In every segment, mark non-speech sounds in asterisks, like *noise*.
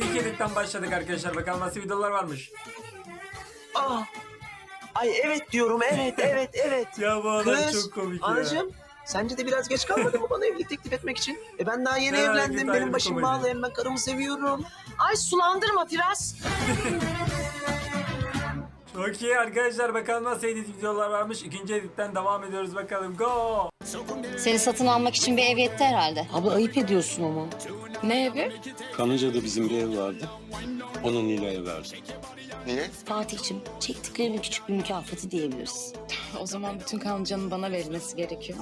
İlk editten başladık arkadaşlar. Bakalım nasıl videolar varmış. Aa. Ay evet diyorum evet *laughs* evet evet. Ya bu adam Kız, çok komik ya. Anacığım sence de biraz geç kalmadı mı bana evlilik teklif etmek için? E ben daha yeni Merak evlendim. ayrı Benim başım komedi. bağlı hem ben karımı seviyorum. Ay sulandırma Firaz. Çok *laughs* iyi arkadaşlar. Bakalım nasıl edit videolar varmış. İkinci editten devam ediyoruz bakalım. Go. Seni satın almak için bir ev yetti herhalde. Abla ayıp ediyorsun ama. Ne evi? Kanlıca'da bizim bir ev vardı. Onun Nilay'a verdim. Fatih'ciğim çektiklerimin küçük bir mükafatı diyebiliriz. O zaman bütün kancanın bana verilmesi gerekiyor.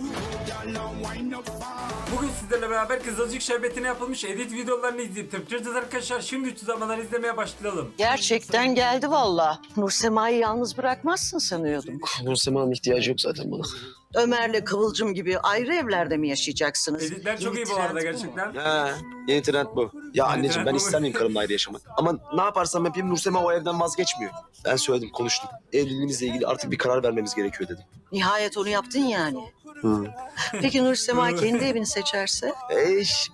Bugün sizlerle beraber Kızılcık Şerbeti'ne yapılmış edit videolarını izleyip tepkireceğiz arkadaşlar. Şimdi 300 zamanlar izlemeye başlayalım. Gerçekten geldi valla. Nur Sema'yı yalnız bırakmazsın sanıyordum. Nur Sema'nın ihtiyacı yok zaten bana. Ömer'le Kıvılcım gibi ayrı evlerde mi yaşayacaksınız? Editler çok iyi bu arada gerçekten. Ha, yeni trend bu. Ya anneciğim ben ister miyim karımla ayrı yaşamak? Ama ne yaparsam yapayım Nur Sema o evden vazgeçmiyor. Ben söyledim, konuştum. Evliliğimizle ilgili artık bir karar vermemiz gerekiyor dedim. Nihayet onu yaptın yani. Hı. Peki Nur Sema kendi evini seçerse? Eş,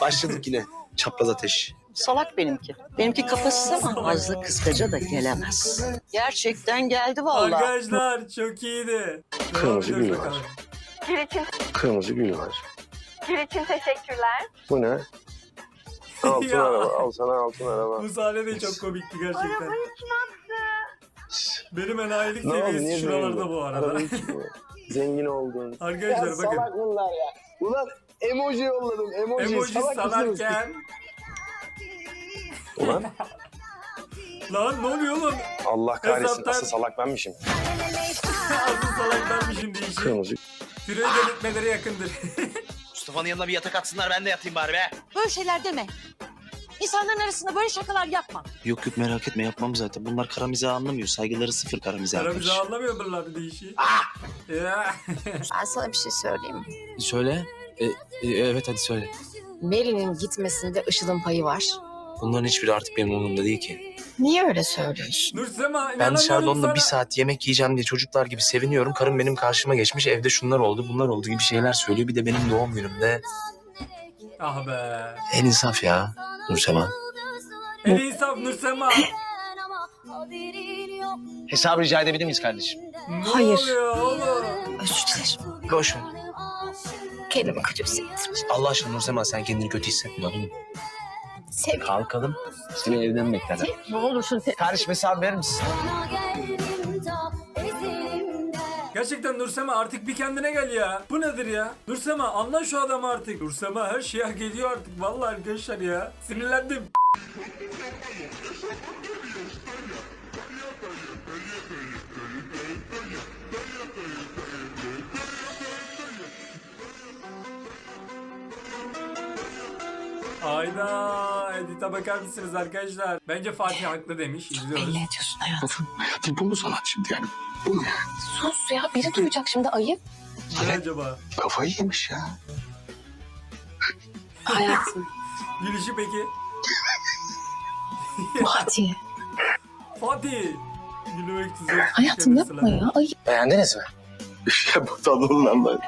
başladık yine. Çapraz ateş. Salak benimki. Benimki kafasız ama fazla kıskaca da gelemez. Gerçekten geldi valla. Arkadaşlar çok iyiydi. Devam Kırmızı ediyoruz gül bakalım. var. *laughs* Kırmızı gül var. Gül için teşekkürler. Bu ne? *laughs* Altın Ya. araba. Al sana altın araba. Bu sahne de çok komikti gerçekten. Benim enayilik Ne oldu? seviyesi Niye şuralarda zengin? bu arada. Çıkmıyor. Zengin oldun. *laughs* Arkadaşlar bakın. bunlar ya. Ulan emoji yolladım. Emoji, Emoji salarken. Ulan Lan ne oluyor oğlum? Allah kahretsin. Hesaptan- Asıl salak benmişim. *laughs* Asıl salak benmişim diyişi. Kırmızı. Türeyi denetmelere yakındır. *laughs* Mustafa'nın yanına bir yatak atsınlar ben de yatayım bari be. Böyle şeyler deme. İnsanların arasında böyle şakalar yapma. Yok yok merak etme yapmam zaten. Bunlar kara mizahı anlamıyor. Saygıları sıfır kara mizahı. Kara bizi anlamıyor bunlar bir diyişi. Ya. Ben sana bir şey söyleyeyim mi? Söyle. E, e, evet hadi söyle. Mary'nin gitmesinde Işıl'ın payı var. Bunların hiçbiri artık benim umurumda değil ki. Niye öyle söylüyorsun? Nursema Ben dışarıda onunla sana. bir saat yemek yiyeceğim diye çocuklar gibi seviniyorum. Karım benim karşıma geçmiş. Evde şunlar oldu, bunlar oldu gibi şeyler söylüyor. Bir de benim doğum günümde. Ah be. En insaf ya Nursema. En insaf Nursema. Hesabı rica edebilir miyiz kardeşim? Ne Hayır. oluyor oğlum? Özür dilerim. Boş ver. Kendimi kötü hissettim. Allah aşkına Nursema sen kendini kötü hissetme oğlum. Sev. Kalkalım. Seni evden beklerler. Ne olursun sev. Kardeşim hesabı verir misin? Gerçekten Nursema artık bir kendine gel ya. Bu nedir ya? Nursema anla şu adamı artık. Nursema her şeyi hak ediyor artık. Vallahi arkadaşlar ya. Sinirlendim. Ayda edite bakar mısınız arkadaşlar? Bence Fatih haklı demiş. İzliyoruz. Ne diyorsun hayatım? Hayatım bu mu sanat şimdi yani? Bu ne? Sus ya biri duyacak şimdi ayıp. Ne acaba? Kafayı yemiş ya. Hayatım. *laughs* Gülüşü peki? Fatih. Fatih! Gülmek zor. Hayatım yapma ya. Ayıp. Beğendiniz mi? *laughs* ya bu tablonun ben.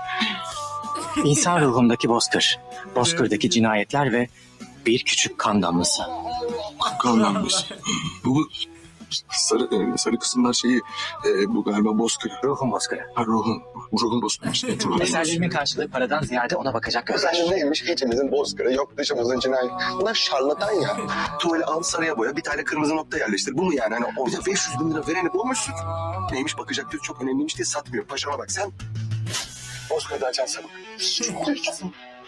İnsan ruhundaki bozkır, bozkırdaki cinayetler ve bir küçük kan damlası. Kanlanmış. bu, bu sarı, e, sarı kısımlar şeyi e, bu galiba bozkır. Ruhun bozkırı. Ha, ruhun. Ruhun bozkır. İşte, *laughs* ruhun. Mesajlarımın karşılığı paradan ziyade ona bakacak gözler. Efendim neymiş? İçimizin bozkırı, yok dışımızın cinayet. Bunlar şarlatan ya. Tuvali al sarıya boya, bir tane kırmızı nokta yerleştir. Bu mu yani? Hani o bize 500 bin lira vereni bulmuşsun. Neymiş bakacak diyor çok önemliymiş diye satmıyor. Paşama bak sen. Bozkır'da.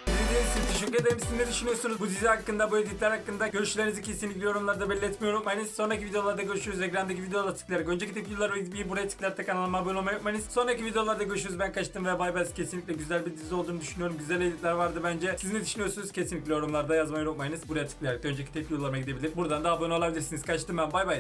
İzlediğiniz için teşekkür ederim. Siz ne düşünüyorsunuz bu dizi hakkında, bu editler hakkında? Görüşlerinizi kesinlikle yorumlarda belli etmeyi unutmayınız. Sonraki videolarda görüşürüz. Ekrandaki videoda tıklayarak. Önceki videoları bir buraya tıklayarak kanalıma abone olmayı unutmayınız. Sonraki videolarda görüşürüz. Ben kaçtım ve bay bay. Kesinlikle güzel bir dizi olduğunu düşünüyorum. Güzel editler vardı bence. Siz ne düşünüyorsunuz? Kesinlikle yorumlarda yazmayı unutmayınız. Buraya tıklayarak da önceki videolarıma gidebilir. Buradan da abone olabilirsiniz. Kaçtım ben. Bay bay.